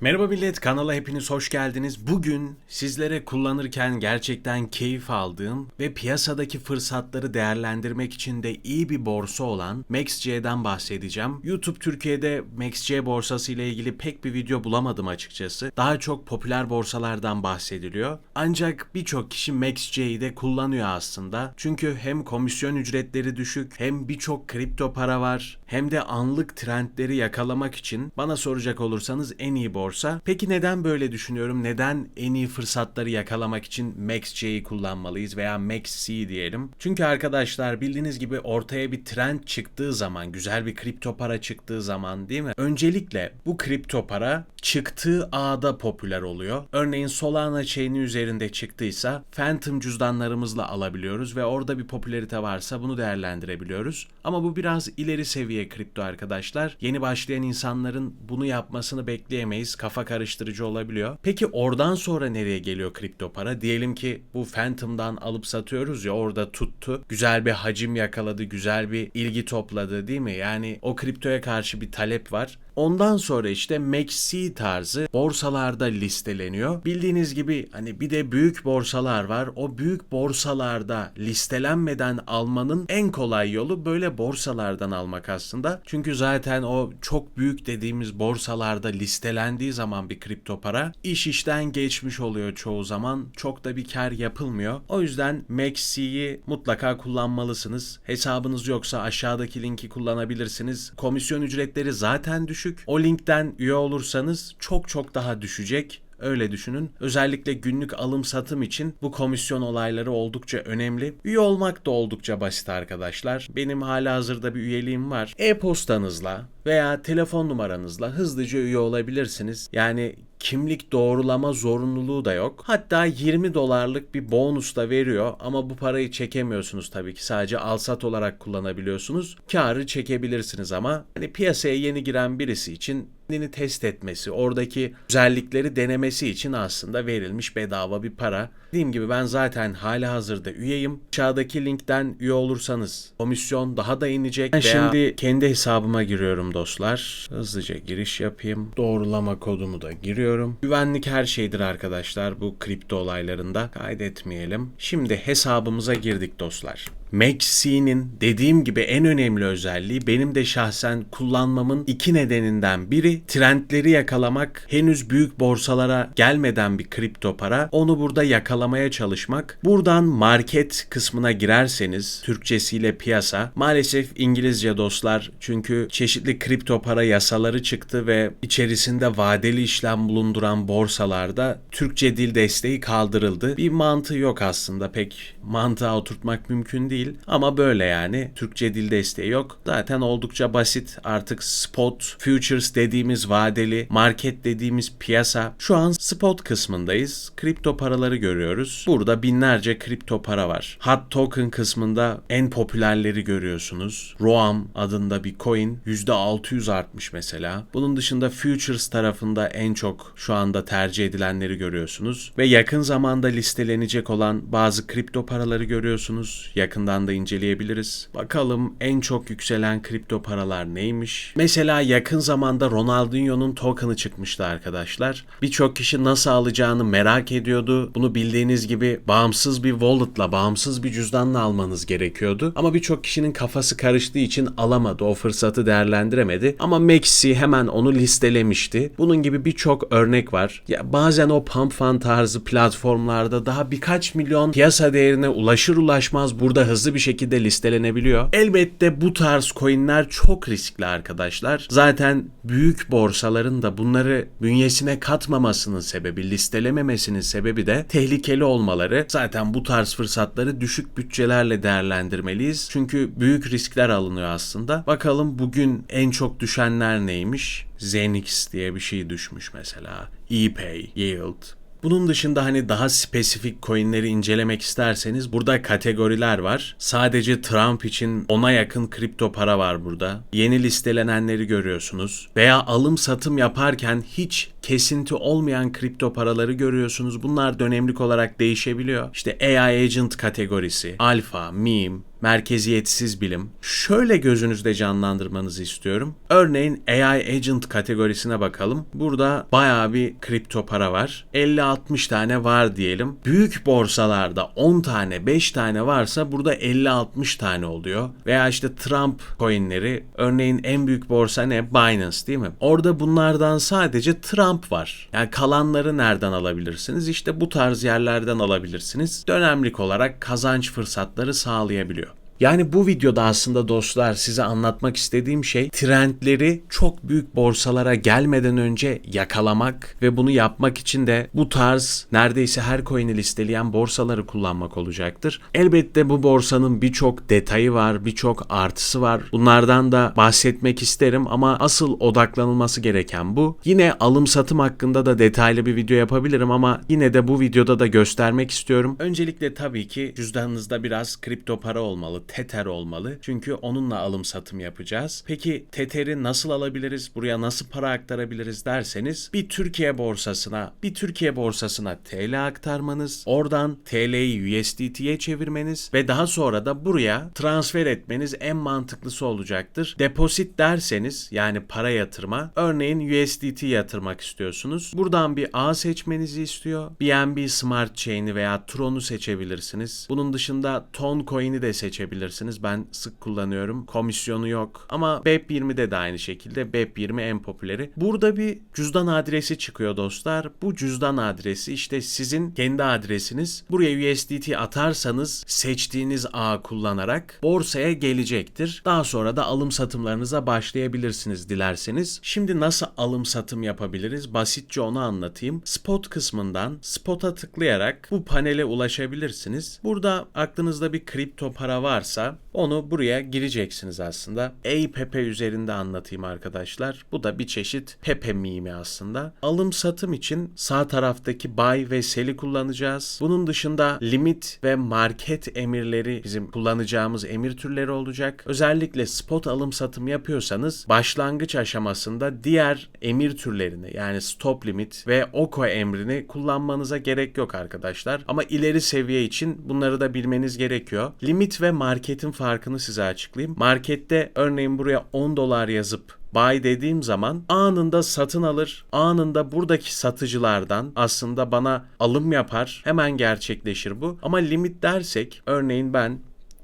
Merhaba millet, kanala hepiniz hoş geldiniz. Bugün sizlere kullanırken gerçekten keyif aldığım ve piyasadaki fırsatları değerlendirmek için de iyi bir borsa olan MaxC'den bahsedeceğim. YouTube Türkiye'de MaxC borsası ile ilgili pek bir video bulamadım açıkçası. Daha çok popüler borsalardan bahsediliyor. Ancak birçok kişi MaxC'yi de kullanıyor aslında. Çünkü hem komisyon ücretleri düşük, hem birçok kripto para var, hem de anlık trendleri yakalamak için bana soracak olursanız en iyi borsa. Peki neden böyle düşünüyorum? Neden en iyi fırsatları yakalamak için MaxC'yi kullanmalıyız veya MaxC diyelim? Çünkü arkadaşlar bildiğiniz gibi ortaya bir trend çıktığı zaman, güzel bir kripto para çıktığı zaman değil mi? Öncelikle bu kripto para çıktığı ağda popüler oluyor. Örneğin Solana chain'i üzerinde çıktıysa Phantom cüzdanlarımızla alabiliyoruz ve orada bir popülerite varsa bunu değerlendirebiliyoruz. Ama bu biraz ileri seviye kripto arkadaşlar. Yeni başlayan insanların bunu yapmasını bekleyemeyiz. Kafa karıştırıcı olabiliyor. Peki oradan sonra nereye geliyor kripto para? Diyelim ki bu Phantom'dan alıp satıyoruz ya orada tuttu. Güzel bir hacim yakaladı, güzel bir ilgi topladı değil mi? Yani o kriptoya karşı bir talep var. Ondan sonra işte MaxC tarzı borsalarda listeleniyor. Bildiğiniz gibi hani bir de büyük borsalar var. O büyük borsalarda listelenmeden almanın en kolay yolu böyle borsalardan almak aslında. Çünkü zaten o çok büyük dediğimiz borsalarda listelendiği zaman bir kripto para iş işten geçmiş oluyor çoğu zaman. Çok da bir kar yapılmıyor. O yüzden MaxC'yi mutlaka kullanmalısınız. Hesabınız yoksa aşağıdaki linki kullanabilirsiniz. Komisyon ücretleri zaten düşük. O linkten üye olursanız çok çok daha düşecek. Öyle düşünün. Özellikle günlük alım satım için bu komisyon olayları oldukça önemli. Üye olmak da oldukça basit arkadaşlar. Benim hala hazırda bir üyeliğim var. E-postanızla veya telefon numaranızla hızlıca üye olabilirsiniz. Yani kimlik doğrulama zorunluluğu da yok. Hatta 20 dolarlık bir bonus da veriyor ama bu parayı çekemiyorsunuz tabii ki. Sadece alsat olarak kullanabiliyorsunuz. Karı çekebilirsiniz ama hani piyasaya yeni giren birisi için kendini test etmesi, oradaki özellikleri denemesi için aslında verilmiş bedava bir para. Dediğim gibi ben zaten hala hazırda üyeyim. Aşağıdaki linkten üye olursanız komisyon daha da inecek. Ben veya- şimdi kendi hesabıma giriyorum dostlar. Hızlıca giriş yapayım. Doğrulama kodumu da giriyorum. Güvenlik her şeydir arkadaşlar bu kripto olaylarında. Kaydetmeyelim. Şimdi hesabımıza girdik dostlar. MaxC'nin dediğim gibi en önemli özelliği benim de şahsen kullanmamın iki nedeninden biri trendleri yakalamak. Henüz büyük borsalara gelmeden bir kripto para. Onu burada yakalamaya çalışmak. Buradan market kısmına girerseniz Türkçesiyle piyasa maalesef İngilizce dostlar çünkü çeşitli kripto para yasaları çıktı ve içerisinde vadeli işlem bulunduran borsalarda Türkçe dil desteği kaldırıldı. Bir mantığı yok aslında pek mantığa oturtmak mümkün değil ama böyle yani Türkçe dil desteği yok. Zaten oldukça basit artık spot futures dediğimiz vadeli market dediğimiz piyasa şu an spot kısmındayız. Kripto paraları görüyoruz. Burada binlerce kripto para var. Hot token kısmında en popülerleri görüyorsunuz. ROAM adında bir coin %600 artmış mesela. Bunun dışında futures tarafında en çok şu anda tercih edilenleri görüyorsunuz. Ve yakın zamanda listelenecek olan bazı kripto paraları görüyorsunuz. Yakından da inceleyebiliriz. Bakalım en çok yükselen kripto paralar neymiş? Mesela yakın zamanda Ronaldinho'nun token'ı çıkmıştı arkadaşlar. Birçok kişi nasıl alacağını merak ediyordu. Bunu bildiğiniz gibi bağımsız bir wallet'la, bağımsız bir cüzdanla almanız gerekiyordu. Ama birçok kişinin kafası karıştığı için alamadı. O fırsatı değerlendiremedi. Ama Maxi hemen onu listelemişti. Bunun gibi birçok örnek var. Ya bazen o pump fund tarzı platformlarda daha birkaç milyon piyasa değerine ulaşır ulaşmaz burada hızlı bir şekilde listelenebiliyor. Elbette bu tarz coinler çok riskli arkadaşlar. Zaten büyük borsaların da bunları bünyesine katmamasının sebebi, listelememesinin sebebi de tehlikeli olmaları. Zaten bu tarz fırsatları düşük bütçelerle değerlendirmeliyiz. Çünkü büyük riskler alınıyor aslında. Bakalım bugün en çok düşenler neymiş? Zenix diye bir şey düşmüş mesela. ePay, Yield, bunun dışında hani daha spesifik coinleri incelemek isterseniz burada kategoriler var. Sadece Trump için ona yakın kripto para var burada. Yeni listelenenleri görüyorsunuz. Veya alım satım yaparken hiç kesinti olmayan kripto paraları görüyorsunuz. Bunlar dönemlik olarak değişebiliyor. İşte AI Agent kategorisi, Alpha, Meme, merkeziyetsiz bilim. Şöyle gözünüzde canlandırmanızı istiyorum. Örneğin AI Agent kategorisine bakalım. Burada bayağı bir kripto para var. 50-60 tane var diyelim. Büyük borsalarda 10 tane 5 tane varsa burada 50-60 tane oluyor. Veya işte Trump coinleri örneğin en büyük borsa ne? Binance değil mi? Orada bunlardan sadece Trump var. Yani kalanları nereden alabilirsiniz? İşte bu tarz yerlerden alabilirsiniz. Dönemlik olarak kazanç fırsatları sağlayabiliyor. Yani bu videoda aslında dostlar size anlatmak istediğim şey trendleri çok büyük borsalara gelmeden önce yakalamak ve bunu yapmak için de bu tarz neredeyse her coin'i listeleyen borsaları kullanmak olacaktır. Elbette bu borsanın birçok detayı var, birçok artısı var. Bunlardan da bahsetmek isterim ama asıl odaklanılması gereken bu. Yine alım satım hakkında da detaylı bir video yapabilirim ama yine de bu videoda da göstermek istiyorum. Öncelikle tabii ki cüzdanınızda biraz kripto para olmalı, Tether olmalı. Çünkü onunla alım satım yapacağız. Peki Tether'i nasıl alabiliriz? Buraya nasıl para aktarabiliriz derseniz bir Türkiye borsasına, bir Türkiye borsasına TL aktarmanız, oradan TL'yi USDT'ye çevirmeniz ve daha sonra da buraya transfer etmeniz en mantıklısı olacaktır. Deposit derseniz yani para yatırma, örneğin USDT yatırmak istiyorsunuz. Buradan bir ağ seçmenizi istiyor. BNB Smart Chain'i veya Tron'u seçebilirsiniz. Bunun dışında Ton Coin'i de seçebilirsiniz. Ben sık kullanıyorum. Komisyonu yok. Ama BEP20'de de aynı şekilde. BEP20 en popüleri. Burada bir cüzdan adresi çıkıyor dostlar. Bu cüzdan adresi işte sizin kendi adresiniz. Buraya USDT atarsanız seçtiğiniz ağ kullanarak borsaya gelecektir. Daha sonra da alım satımlarınıza başlayabilirsiniz dilerseniz. Şimdi nasıl alım satım yapabiliriz? Basitçe onu anlatayım. Spot kısmından spot'a tıklayarak bu panele ulaşabilirsiniz. Burada aklınızda bir kripto para varsa onu buraya gireceksiniz aslında. APP üzerinde anlatayım arkadaşlar. Bu da bir çeşit Pepe mimi aslında. Alım satım için sağ taraftaki buy ve sell'i kullanacağız. Bunun dışında limit ve market emirleri bizim kullanacağımız emir türleri olacak. Özellikle spot alım satım yapıyorsanız başlangıç aşamasında diğer emir türlerini yani stop limit ve OKO emrini kullanmanıza gerek yok arkadaşlar. Ama ileri seviye için bunları da bilmeniz gerekiyor. Limit ve marketin farkını size açıklayayım. Markette örneğin buraya 10 dolar yazıp buy dediğim zaman anında satın alır. Anında buradaki satıcılardan aslında bana alım yapar. Hemen gerçekleşir bu. Ama limit dersek örneğin ben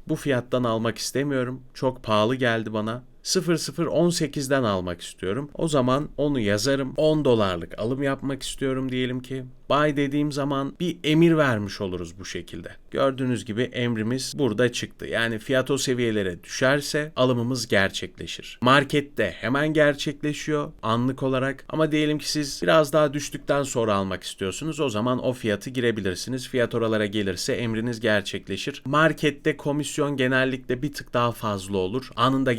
bu fiyattan almak istemiyorum. Çok pahalı geldi bana. 0018'den almak istiyorum. O zaman onu yazarım. 10 dolarlık alım yapmak istiyorum diyelim ki. Buy dediğim zaman bir emir vermiş oluruz bu şekilde. Gördüğünüz gibi emrimiz burada çıktı. Yani fiyat o seviyelere düşerse alımımız gerçekleşir. Markette hemen gerçekleşiyor anlık olarak ama diyelim ki siz biraz daha düştükten sonra almak istiyorsunuz. O zaman o fiyatı girebilirsiniz. Fiyat oralara gelirse emriniz gerçekleşir. Markette komisyon genellikle bir tık daha fazla olur. Anında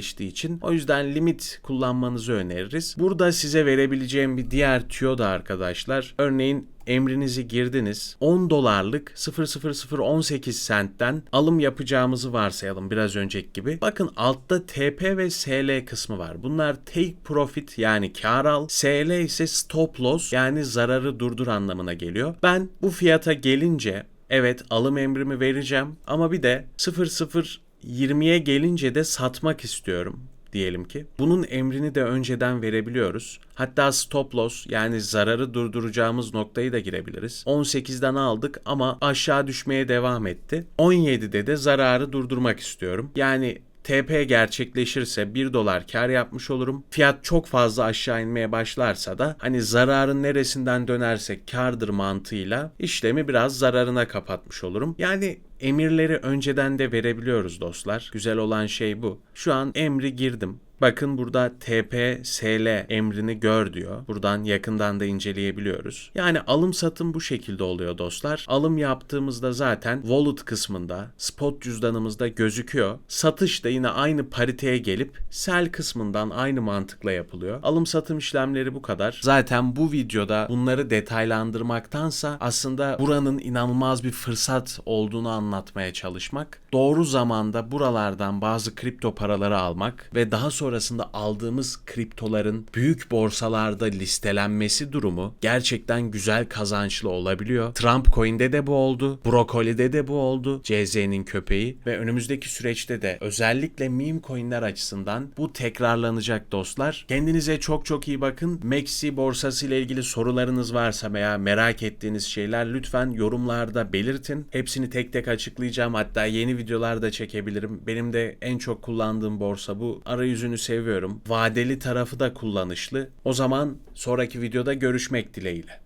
gerçekleştiği için. O yüzden limit kullanmanızı öneririz. Burada size verebileceğim bir diğer tüyo da arkadaşlar. Örneğin emrinizi girdiniz. 10 dolarlık 00018 sentten alım yapacağımızı varsayalım biraz önceki gibi. Bakın altta TP ve SL kısmı var. Bunlar take profit yani kar al. SL ise stop loss yani zararı durdur anlamına geliyor. Ben bu fiyata gelince evet alım emrimi vereceğim ama bir de 0020'ye gelince de satmak istiyorum diyelim ki. Bunun emrini de önceden verebiliyoruz. Hatta stop loss yani zararı durduracağımız noktayı da girebiliriz. 18'den aldık ama aşağı düşmeye devam etti. 17'de de zararı durdurmak istiyorum. Yani TP gerçekleşirse 1 dolar kar yapmış olurum. Fiyat çok fazla aşağı inmeye başlarsa da hani zararın neresinden dönersek kardır mantığıyla işlemi biraz zararına kapatmış olurum. Yani emirleri önceden de verebiliyoruz dostlar. Güzel olan şey bu. Şu an emri girdim. Bakın burada TP, SL emrini gör diyor. Buradan yakından da inceleyebiliyoruz. Yani alım satım bu şekilde oluyor dostlar. Alım yaptığımızda zaten wallet kısmında spot cüzdanımızda gözüküyor. Satış da yine aynı pariteye gelip sell kısmından aynı mantıkla yapılıyor. Alım satım işlemleri bu kadar. Zaten bu videoda bunları detaylandırmaktansa aslında buranın inanılmaz bir fırsat olduğunu anlatmaya çalışmak. Doğru zamanda buralardan bazı kripto paraları almak ve daha sonra sonrasında aldığımız kriptoların büyük borsalarda listelenmesi durumu gerçekten güzel kazançlı olabiliyor. Trump Coin'de de bu oldu. Brokoli'de de bu oldu. CZ'nin köpeği ve önümüzdeki süreçte de özellikle meme coin'ler açısından bu tekrarlanacak dostlar. Kendinize çok çok iyi bakın. Maxi borsası ile ilgili sorularınız varsa veya merak ettiğiniz şeyler lütfen yorumlarda belirtin. Hepsini tek tek açıklayacağım. Hatta yeni videolar da çekebilirim. Benim de en çok kullandığım borsa bu. Arayüzünü seviyorum. Vadeli tarafı da kullanışlı. O zaman sonraki videoda görüşmek dileğiyle.